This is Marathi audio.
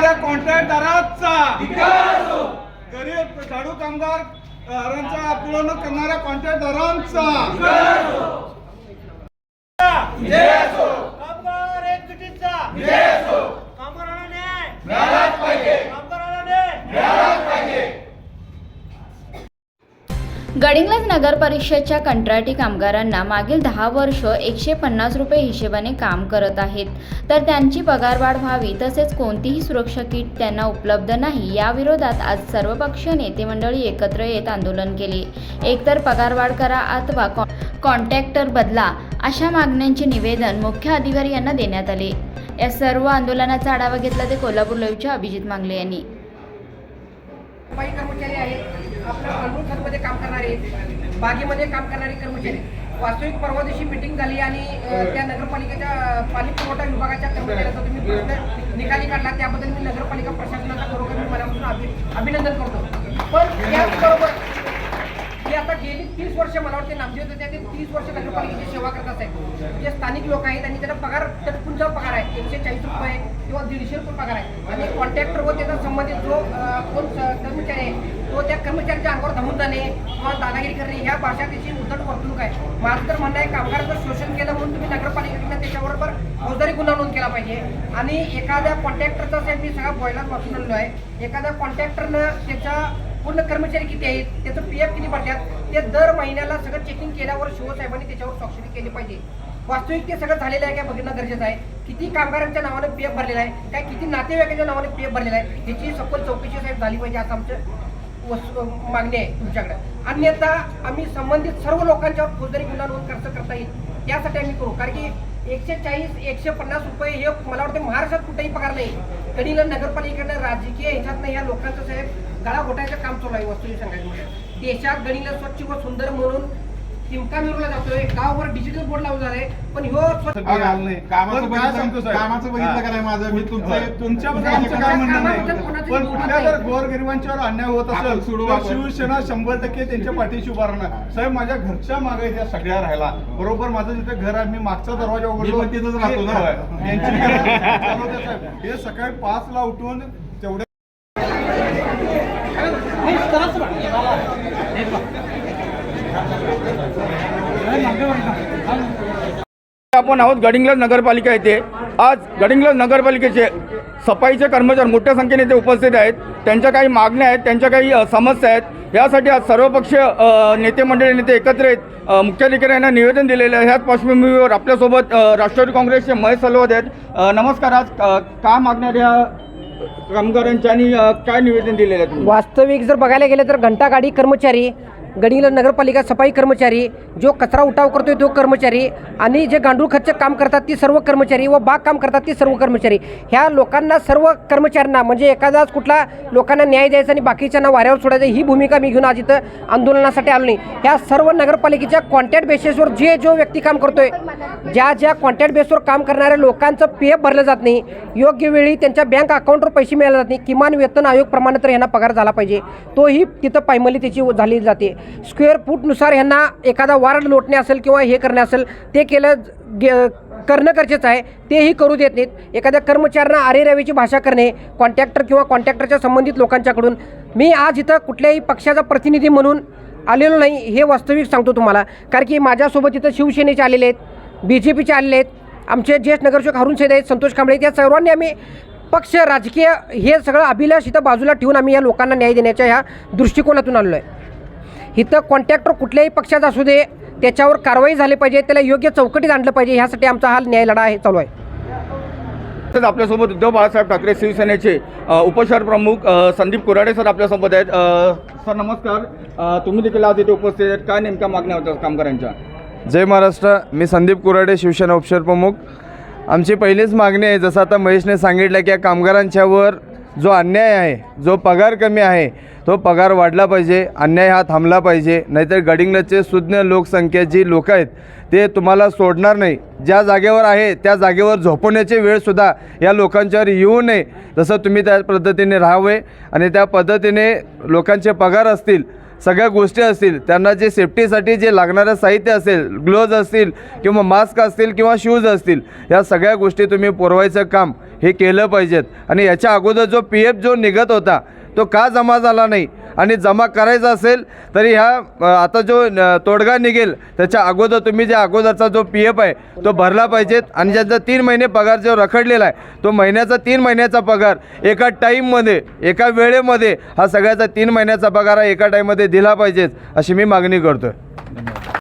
करणाऱ्या कॉन्ट्रॅक्टदाराचा गरीब झाडू कामगारांचा आंदोलन करणाऱ्या कॉन्ट्रॅक्टदारांचा कामगार एकजुटीचा कामगारांना न्याय कामगारांना न्याय गडिंग्लज नगर परिषदच्या कंत्राटी कामगारांना मागील दहा वर्ष एकशे पन्नास रुपये हिशेबाने काम करत आहेत. तर त्यांची पगारवाढ व्हावी तसेच कोणतीही सुरक्षा किट त्यांना उपलब्ध नाही या विरोधात आज सर्वपक्षीय नेते मंडळी एकत्र येत आंदोलन केले. एकतर पगारवाढ करा अथवा कॉ कॉन्ट्रॅक्टर बदला अशा मागण्यांचे निवेदन मुख्य अधिकारी यांना देण्यात आले. या सर्व आंदोलनाचा आढावा घेतला ते कोल्हापूर लाईव्हच्या अभिजित मांगले यांनी. खतमध्ये काम करणारे बागेमध्ये काम करणारे कर्मचारी. वास्तविक परवा दिवशी मिटिंग झाली आणि त्या नगरपालिकेच्या पाणी पुरवठा विभागाच्या कर्मचाऱ्याचा तुम्ही प्रश्न निकाली काढला. त्याबद्दल मी नगरपालिका प्रशासनाचा खरोखर मी मनापासून अभि अभिनंदन करतो. पण याचबरोबर हे आता गेली तीस वर्ष मला वाटते नामदेव होते ते तीस वर्ष नगरपालिकेची सेवा करत आहेत जे स्थानिक लोक आहेत आणि त्यांना पगार टटकून पगार आहे एकशे चाळीस रुपये किंवा दीडशे रुपये पगार आहे. आणि कॉन्ट्रॅक्टर व त्याचा संबंधित जो कोण कर्मचारी आहे तो त्या कर्मचाऱ्याच्या अंगावर धमून जाणे किंवा दादागिरी करणे ह्या भाषा त्याची उद्धट वर्तणूक आहे. माझं तर म्हणणं आहे कामगारांचं शोषण केलं म्हणून तुम्ही नगरपालिकेकडनं त्याच्याबरोबर फौजदारी गुन्हा नोंद केला पाहिजे. आणि एखाद्या कॉन्ट्रॅक्टरचा साहेब मी सगळा बॉयलर वाचून आलेलो आहे एखाद्या कॉन्ट्रॅक्टरनं त्याच्या पूर्ण कर्मचारी किती आहेत त्याचं पी एफ किती भरतात ते दर महिन्याला सगळं चेकिंग केल्यावर शिवसाहेबांनी त्याच्यावर स्वाक्षरी केली पाहिजे. वास्तविक ते सगळं झालेलं आहे काय बघणं गरजेचं आहे. किती कामगारांच्या नावाने पी एफ भरलेला आहे काय किती नातेवाईकांच्या नावाने पी एफ भरलेलं आहे याची सखोल चौकशी साहेब झाली पाहिजे असं आमचं वस्तू मागणी आहे तुमच्याकडे. अन्यथा आम्ही संबंधित सर्व लोकांच्यावर फौजदारी गुन्हा नोंद खर्च करता येईल. त्यासाठी आम्ही करू. कारण की एकशे चाळीस एकशे पन्नास रुपये हे मला वाटतं महाराष्ट्रात कुठेही पगार नाही. कधीला नगरपालिकेकडनं राजकीय ह्याच्यातनं या लोकांचं साहेब गळा घोटायचं काम चालू आहे वस्तू सांगायचं म्हणजे देशात गणीला स्वच्छ व सुंदर म्हणून टिमका मिरवला जातोय. गाववर डिजिटल बोर्ड लावून झालाय. पण ह्यो. कामाचं बघितलं-. का नाही माझं? मी तुमचं-. तुमच्याबद्दल आमचं काय म्हणणं गोरगरिबांच्यावर अन्याय होत असेल. शिवसेना शंभर टक्के त्यांच्या पाठीशी उभारणार साहेब माझ्या घरच्या मागे त्या सगळ्या राहिला. बरोबर माझं जिथे घर आहे मी मागचा दरवाजा उघडलो. पण तिथंच राहतो ना. हे सकाळी पाच ला उठून आपण आहोत गडिंग्लज नगरपालिका येथे. आज गडिंग्लज नगरपालिकेचे सफाईचे कर्मचारी मोठ्या संख्येने ते उपस्थित आहेत. त्यांच्या काही मागण्या आहेत त्यांच्या काही समस्या आहेत. यासाठी आज सर्वपक्षीय नेते मंडळी नेते एकत्र येत मुख्याधिकाऱ्यांना निवेदन दिलेलं आहे. ह्याच पार्श्वभूमीवर आपल्यासोबत राष्ट्रवादी काँग्रेसचे महेश सलवत आहेत. नमस्कार आज अ, का मागणाऱ्या कामगारांच्या आणि काय निवेदन दिलेलं आहे वास्तविक जर बघायला गेलं तर घंटागाडी कर्मचारी गडिंग्लज नगरपालिका सफाई कर्मचारी जो कचरा उठाव करतोय तो कर्मचारी आणि जे गांडूळ खतचं काम करतात ती सर्व कर्मचारी व बाग काम करतात ती सर्व कर्मचारी. ह्या लोकांना सर्व कर्मचाऱ्यांना म्हणजे एखादाच कुठला लोकांना न्याय द्यायचा आणि बाकीच्यांना वाऱ्यावर सोडायचं ही भूमिका मी घेऊन आज इथं आंदोलनासाठी आलो नाही. ह्या सर्व नगरपालिकेच्या कॉन्ट्रॅक्ट बेसिसवर जे जो व्यक्ती काम करतोय ज्या ज्या कॉन्ट्रॅक्ट बेसवर काम करणाऱ्या लोकांचं पी एफ भरलं जात नाही. योग्य वेळी त्यांच्या बँक अकाउंटवर पैसे मिळाले जात नाही. किमान वेतन आयोग प्रमाणे तर ह्यांना पगार झाला पाहिजे. तोही तिथं पायमली त्याची झाली जाते. स्क्वेअर फूटनुसार ह्यांना एखादा वारंट लोटणे असेल किंवा हे करणे असेल ते केलं गे- करणं गरजेचं आहे. तेही करू देत नाहीत. एखाद्या कर्मचाऱ्यांना अरेरावीची भाषा करणे कॉन्ट्रॅक्टर किंवा कॉन्ट्रॅक्टरच्या संबंधित लोकांच्याकडून. मी आज इथं कुठल्याही पक्षाचा प्रतिनिधी म्हणून आलेलो नाही हे वास्तविक सांगतो तुम्हाला. कारण की माझ्यासोबत इथं शिवसेनेचे आलेले आहेत बी जे पीचे आलेले आहेत आमचे ज्येष्ठ नगरसेवक हरुण सेद आहेत संतोष कांबळे या सर्वांनी आम्ही पक्ष राजकीय हे सगळं अभिलाष इथं बाजूला ठेवून आम्ही या लोकांना न्याय देण्याच्या ह्या दृष्टिकोनातून आलेलो आहे. इथं कॉन्ट्रॅक्टर कुठल्याही पक्षाचा असू दे त्याच्यावर कारवाई झाली पाहिजे त्याला योग्य चौकटीत आणलं पाहिजे ह्यासाठी आमचा हा न्याय लढा आहे चालू आहे. तसेच आपल्यासोबत उद्धव बाळासाहेब ठाकरे शिवसेनेचे उपशहर प्रमुख संदीप कुराडे सर आपल्यासोबत आहेत. सर नमस्कार. तुम्ही देखील आज इथे उपस्थित आहेत. काय नेमक्या मागण्या होत्या कामगारांच्या? जय महाराष्ट्र. मी संदीप कुराडे शिवसेना उपशहर प्रमुख. आमची पहिलीच मागणी आहे जसं आता महेशने सांगितलं की या कामगारांच्यावर जो अन्याय आहे जो पगार कमी आहे तो पगार वाढला पाहिजे अन्याय हा थांबला पाहिजे. नाहीतर गडिंगलचे सुज्ञ लोकसंख्या जी लोक आहेत ते तुम्हाला सोडणार नाही. ज्या जागेवर आहे त्या जागेवर झोपवण्याची वेळसुद्धा या लोकांच्यावर येऊ नये. तसं तुम्ही त्या पद्धतीने राहावे आणि त्या पद्धतीने लोकांचे पगार असतील सगळ्या गोष्टी असतील त्यांना जे सेफ्टीसाठी जे लागणारं साहित्य असेल ग्लोव्ज असतील किंवा मास्क असतील किंवा शूज असतील या सगळ्या गोष्टी तुम्ही पुरवायचं काम हे केलं पाहिजेत. आणि याच्या अगोदर जो पी एफ जो निघत होता तो का जमा झाला नाही? आणि जमा करायचा असेल तरी ह्या आता जो तोडगा निघेल त्याच्या अगोदर तुम्ही जे अगोदरचा जो पी एफ आहे तो भरला पाहिजेत. आणि ज्यांचा तीन महिने पगार जो रखडलेला आहे तो महिन्याचा तीन महिन्याचा पगार एका टाईममध्ये एका वेळेमध्ये हा सगळ्याचा तीन महिन्याचा पगार हा एका टाईममध्ये दिला पाहिजेत अशी मी मागणी करतो आहे